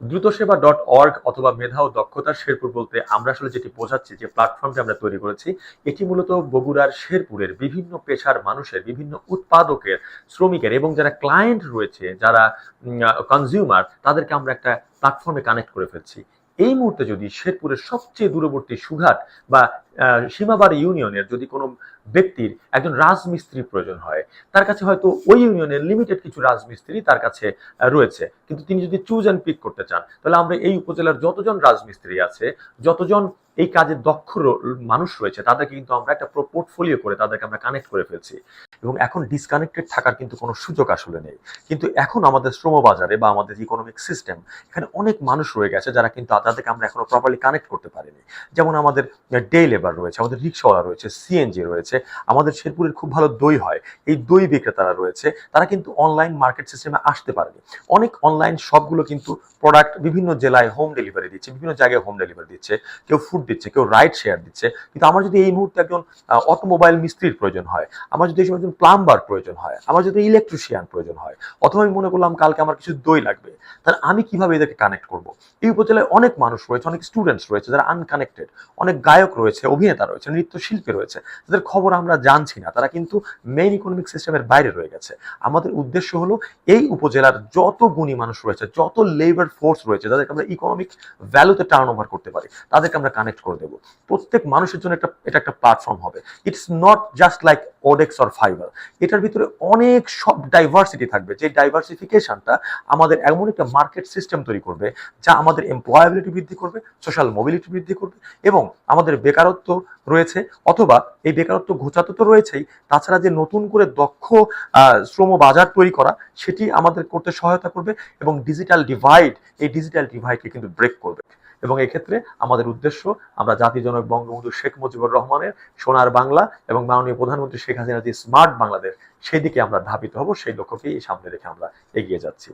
দ্রুত সেবা dot org অথবা মেধা ও দক্ষতার শেরপুর বলতে আমরা আসলে যেটি বোঝাচ্ছি, যে প্ল্যাটফর্মটি আমরা তৈরি করেছি, এটি মূলত বগুড়ার শেরপুরের বিভিন্ন পেশার মানুষের, বিভিন্ন উৎপাদকের, শ্রমিকের এবং যারা ক্লায়েন্ট রয়েছে, যারা কনজিউমার তাদেরকে আমরা একটা প্ল্যাটফর্মে কানেক্ট করে ফেলছি। এই মুহূর্তে যদি শেরপুরের সবচেয়ে দূরবর্তী সুঘাট বা সীমাবাড়ি ইউনিয়নের যদি কোনো ব্যক্তির একজন রাজমিস্ত্রি প্রয়োজন হয়, তার কাছে হয়তো ওই ইউনিয়নের লিমিটেড কিছু রাজমিস্ত্রি তার কাছে রয়েছে। কিন্তু তিনি যদি চুজ অ্যান্ড পিক করতে চান, তাহলে আমরা এই উপজেলার যতজন রাজমিস্ত্রি আছে, যতজন এই কাজে দক্ষ মানুষ রয়েছে, তাদেরকে কিন্তু আমরা একটা পোর্টফোলিও করে তাদেরকে আমরা কানেক্ট করে ফেলছি। এবং এখন ডিসকানেক্টেড থাকার কিন্তু কোনো সুযোগ আসলে নেই। কিন্তু এখন আমাদের শ্রমবাজারে বা আমাদের ইকোনমিক সিস্টেম এখানে অনেক মানুষ রয়ে গেছে যারা কিন্তু তাদেরকে আমরা এখনও প্রপারলি কানেক্ট করতে পারিনি। যেমন আমাদের ডে লেবার রয়েছে, আমাদের রিক্সাওয়ালা রয়েছে সিএনজি রয়েছে, আমাদের শেরপুরের খুব ভালো দই হয়, এই দই বিক্রেতারা রয়েছে, তারা কিন্তু অনলাইন মার্কেট সিস্টেমে আসতে পারেনি। অনেক অনলাইন সবগুলো কিন্তু প্রোডাক্ট বিভিন্ন জেলায় হোম ডেলিভারি দিচ্ছে, বিভিন্ন জায়গায় হোম ডেলিভারি দিচ্ছে, কেউ ফুড দিচ্ছে, কেউ রাইড শেয়ার দিচ্ছে। কিন্তু আমার যদি এই মুহূর্তে একজন অটোমোবাইল মিস্ত্রির প্রয়োজন হয়, আমার যদি এই একজন প্লাম্বার প্রয়োজন হয়, আমার যদি ইলেকট্রিশিয়ান প্রয়োজন হয়, অথবা আমি মনে করলাম কালকে আমার কিছু দই লাগবে, তাহলে আমি কীভাবে এদেরকে কানেক্ট করব? এই উপজেলায় অনেক মানুষ রয়েছে, অনেক স্টুডেন্টস রয়েছে যারা আনকানেক্টেড অনেক গায়ক রয়েছে, অভিনেতা রয়েছে, নৃত্যশিল্পী রয়েছে তাদের খবর আমরা জানছি না, তারা কিন্তু মেইন ইকোনমিক সিস্টেমের বাইরে রয়ে গেছে। আমাদের উদ্দেশ্য হলো এই উপজেলার যত গুণী মানুষ রয়েছে, যত লেবার ফোর্স রয়েছে তাদেরকে আমরা ইকোনমিক ভ্যালুতে টার্ন ওভার করতে পারি, তাদেরকে আমরা কানেক্ট করে দেবো। প্রত্যেক মানুষের জন্য একটা, এটা একটা প্ল্যাটফর্ম হবে। It's not just like Odex or fibre এটার ভিতরে অনেক সব ডাইভার্সিটি থাকবে। যে ডাইভার্সিফিকেশনটা আমাদের এমন একটা মার্কেট সিস্টেম তৈরি করবে, যা আমাদের এমপ্লয়াবিলিটি বৃদ্ধি করবে সোশ্যাল মোবিলিটি বৃদ্ধি করবে এবং আমাদের বেকারত্ব রয়েছে অথবা এই বেকারত্ব ঘোচাতে তো রয়েছেই। তাছাড়া যে নতুন করে দক্ষ শ্রম বাজার তৈরি করা, সেটি আমাদের করতে সহায়তা করবে এবং ডিজিটাল ডিভাইড এই ডিজিটাল ডিভাইডকে কিন্তু ব্রেক করবে। এবং এক্ষেত্রে আমাদের উদ্দেশ্য, আমরা জাতির জনক বঙ্গবন্ধু শেখ মুজিবুর রহমানের সোনার বাংলা এবং মাননীয় প্রধানমন্ত্রী শেখ হাসিনার যে স্মার্ট বাংলাদেশ, সেই দিকে আমরা ধাবিত হব, সেই লক্ষ্যকেই সামনে রেখে আমরা এগিয়ে যাচ্ছি।